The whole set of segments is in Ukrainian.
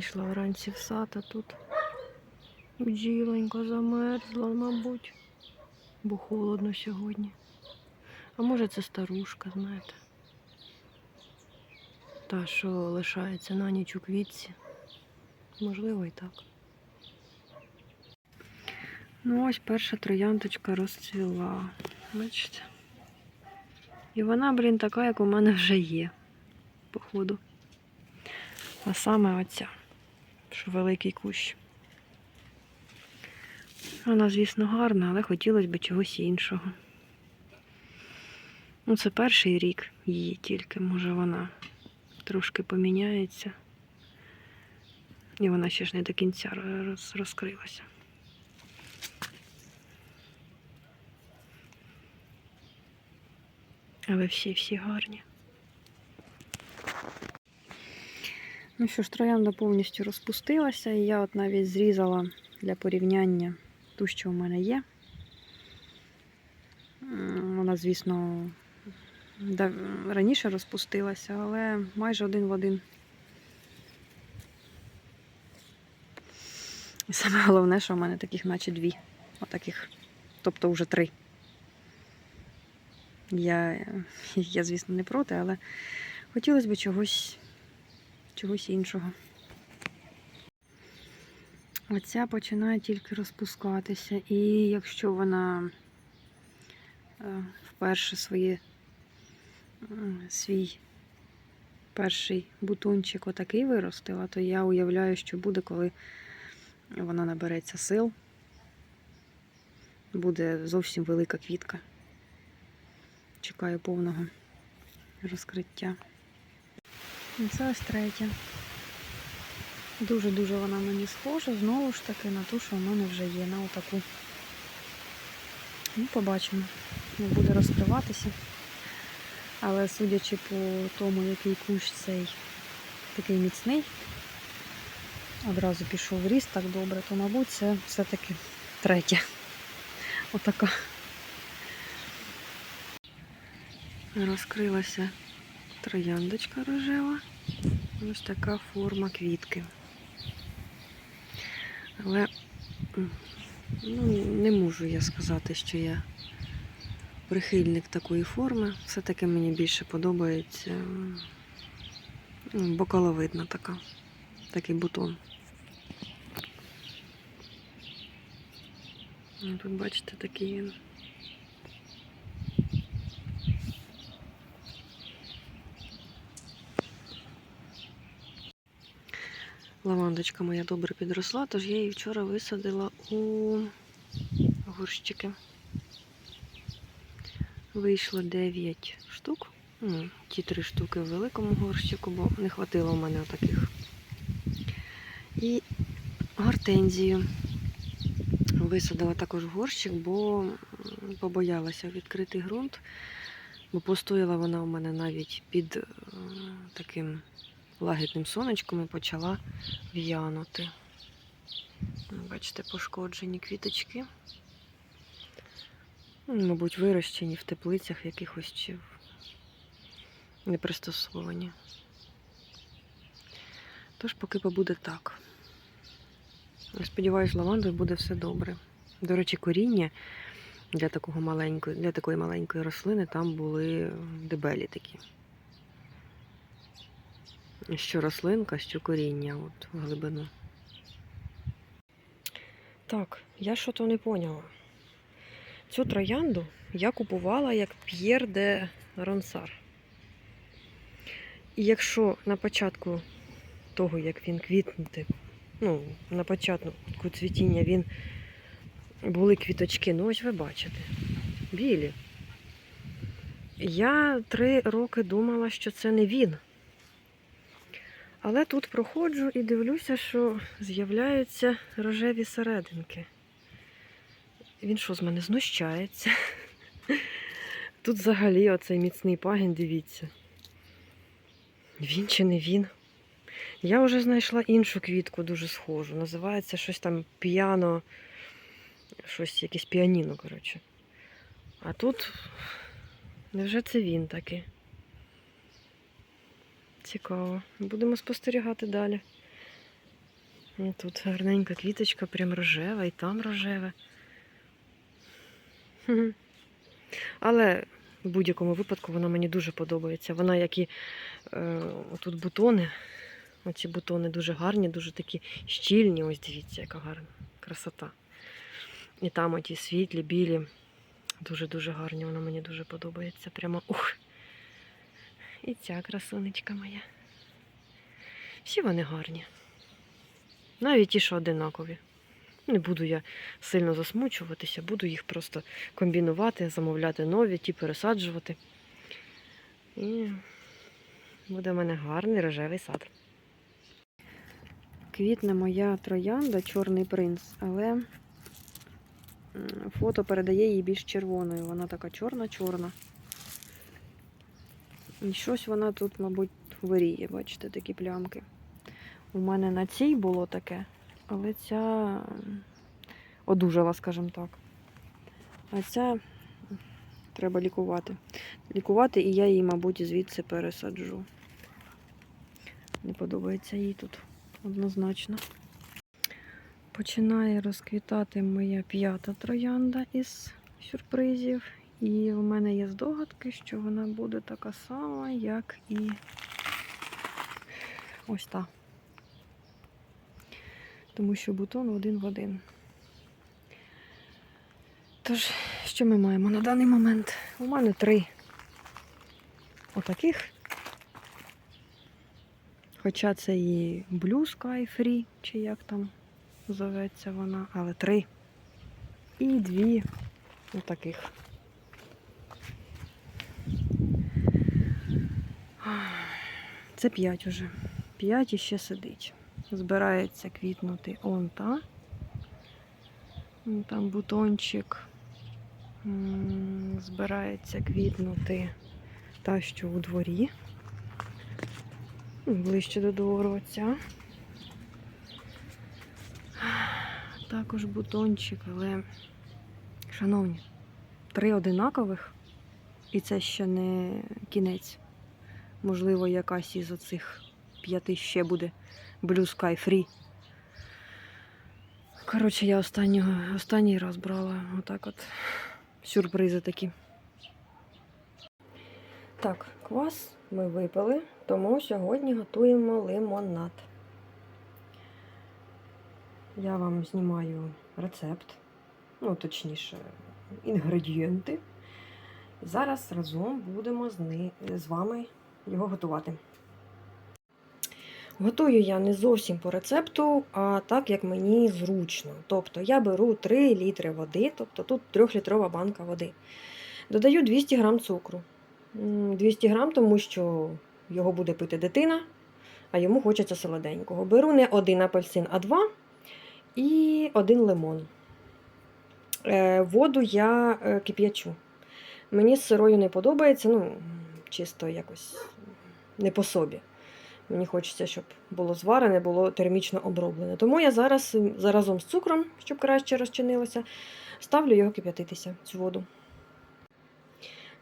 Вийшла вранці в сад, а тут бджіленька замерзла, мабуть, бо холодно сьогодні. А може це старушка, знаєте. Та, що лишається на ніч у квітці. Можливо, і так. Ну, ось перша трояндочка розцвіла. Бачите? І вона, блін, така, як у мене вже є, походу. А саме оця, що великий кущ. Вона, звісно, гарна, але хотілося б чогось іншого. Ну, це перший рік її тільки, може вона трошки поміняється. І вона ще ж не до кінця роз- розкрилася. Але всі-всі гарні. Ну що ж, троянда повністю розпустилася, і я от навіть зрізала для порівняння ту, що в мене є. Вона, звісно, раніше розпустилася, але майже один в один. І саме головне, що в мене таких, наче дві. Отаких. Тобто вже три. Я, я, звісно, не проти, але хотілося б чогось, чогось іншого. Оця починає тільки розпускатися. І якщо вона е, вперше своє, свій перший бутончик отакий виростила, то я уявляю, що буде, коли вона набереться сил. Буде зовсім велика квітка. Чекаю повного розкриття. Це ось третя. Дуже-дуже вона мені схожа, знову ж таки, на ту, що в мене вже є, на отаку. Ну, побачимо, як буде розкриватися. Але судячи по тому, який кущ цей такий міцний, одразу пішов в так добре, то, мабуть, це все-таки третя. Отака. Розкрилася трояндочка рожева. Ось така форма квітки. Але ну, не можу я сказати, що я прихильник такої форми. Все-таки мені більше подобається бокаловидна така, такий бутон. Ну, Тут, бачите, такий він. Лавандочка моя добре підросла, тож я її вчора висадила у горщики. Вийшло 9 штук. Ну, ті три штуки в великому горщику, бо не хватило в мене таких. І гортензію висадила також в горщик, бо побоялася відкрити ґрунт, бо постояла вона у мене навіть під е, таким лагідним сонечком і почала в'янути. Ну, Бачите, пошкоджені квіточки. Ну, Мабуть, вирощені в теплицях якихось чи не пристосовані. Тож поки побуде так. Сподіваюсь, лавандою буде все добре. До речі, коріння для такого маленької, для такої маленької рослини там були дебелі такі. Що рослинка, що коріння от в глибину. Так, я що то не поняла. Цю троянду я купувала як П'єр де Ронсар. І якщо на початку того, як він квітнути, ну, на початку цвітіння він були квіточки, ну ось ви бачите, білі. Я три роки думала, що це не він. Але тут проходжу і дивлюся, що з'являються рожеві серединки. Він що з мене знущається? Тут взагалі оцей міцний пагін, дивіться. Він чи не він? Я вже знайшла іншу квітку дуже схожу. Називається щось там піано, щось якесь піаніно, коротше. А тут невже це він таки? Цікаво. Будемо спостерігати далі. Тут гарненька квіточка, прям рожева, і там рожеве. Але в будь-якому випадку вона мені дуже подобається. Вона, як і е, тут бутони. Оці бутони дуже гарні, дуже такі щільні. Ось дивіться, яка гарна красота. І там оті світлі, білі. Дуже-дуже гарні. Вона мені дуже подобається. Прямо ух. І ця красунечка моя. Всі вони гарні. Навіть ті, що одинакові. Не буду я сильно засмучуватися, буду їх просто комбінувати, замовляти нові, ті пересаджувати. І буде в мене гарний рожевий сад. Квітне моя троянда, чорний принц, але фото передає її більш червоною. Вона така чорна-чорна. І щось вона тут, мабуть, хворіє, бачите, такі плямки. У мене на цій було таке, але ця одужала, скажімо так. А ця треба лікувати. Лікувати, і я її, мабуть, звідси пересаджу. Не подобається їй тут однозначно. Починає розквітати моя п'ята троянда із сюрпризів. І у мене є здогадки, що вона буде така сама, як і ось та. Тому що бутон один в один. Тож, що ми маємо на даний момент? У мене три отаких. Хоча це і Blue Sky Free, чи як там зоветься вона, але три. І дві отаких. Це п'ять уже. П'ять іще сидить. Збирається квітнути он та. Там бутончик. Збирається квітнути та, що у дворі. Ближче до двору оця. Також бутончик, але, шановні, три одинакових, і це ще не кінець. Можливо, якась із оцих п'яти ще буде Blue Sky Free. Коротше, я останнього, останній раз брала отак от сюрпризи такі. Так, квас ми випили, тому сьогодні готуємо лимонад. Я вам знімаю рецепт, ну, точніше, інгредієнти. Зараз разом будемо з, вами його готувати. Готую я не зовсім по рецепту, а так, як мені зручно. Тобто я беру 3 літри води, тобто тут 3-літрова банка води. Додаю 200 г цукру. 200 грам, тому що його буде пити дитина, а йому хочеться солоденького. Беру не один апельсин, а два і один лимон. Е, Воду я е, кип'ячу. Мені з сирою не подобається, ну, чисто якось не по собі. Мені хочеться, щоб було зварене, було термічно оброблене. Тому я зараз заразом з цукром, щоб краще розчинилося, ставлю його кип'ятитися, цю воду.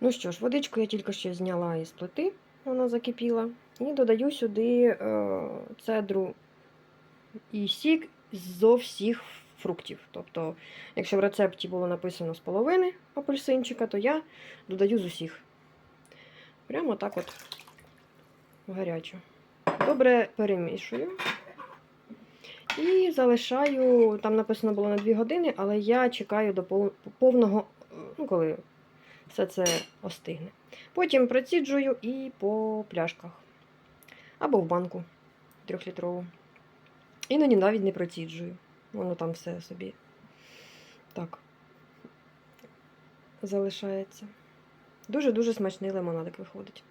Ну що ж, водичку я тільки що зняла із плити, вона закипіла. І додаю сюди е, цедру і сік зо всіх фруктів. Тобто, якщо в рецепті було написано з половини апельсинчика, то я додаю з усіх. Прямо так от гарячу. Добре перемішую. І залишаю, там написано було на 2 години, але я чекаю до повного, ну, коли все це остигне. Потім проціджую і по пляшках. Або в банку трьохлітрову. Іноді навіть не проціджую. Воно там все собі так залишається. Дуже-дуже смачний лимонадик виходить.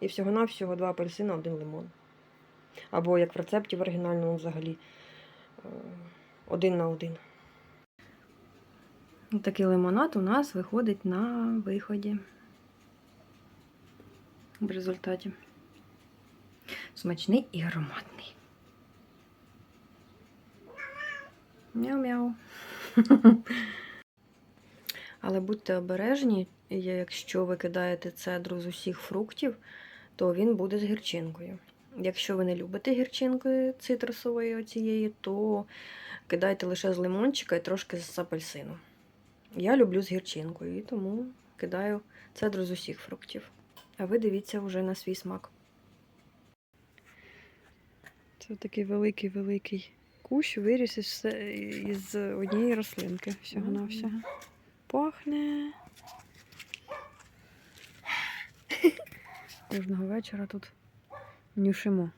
І всього-навсього два апельсина, один лимон. Або як в рецепті в оригінальному взагалі е, один на один. Такий лимонад у нас виходить на виході. В результаті. Смачний і ароматний. Мяу-мяу. Але будьте обережні, якщо ви кидаєте цедру з усіх фруктів, то він буде з гірчинкою. Якщо ви не любите гірчинки цитрусової оцієї, то кидайте лише з лимончика і трошки з апельсину. Я люблю з гірчинкою, і тому кидаю цедру з усіх фруктів. А ви дивіться вже на свій смак. Це такий великий-великий кущ виріс із, однієї рослинки. Всього на всього. Пахне. Кожного вечора тут нюшимо.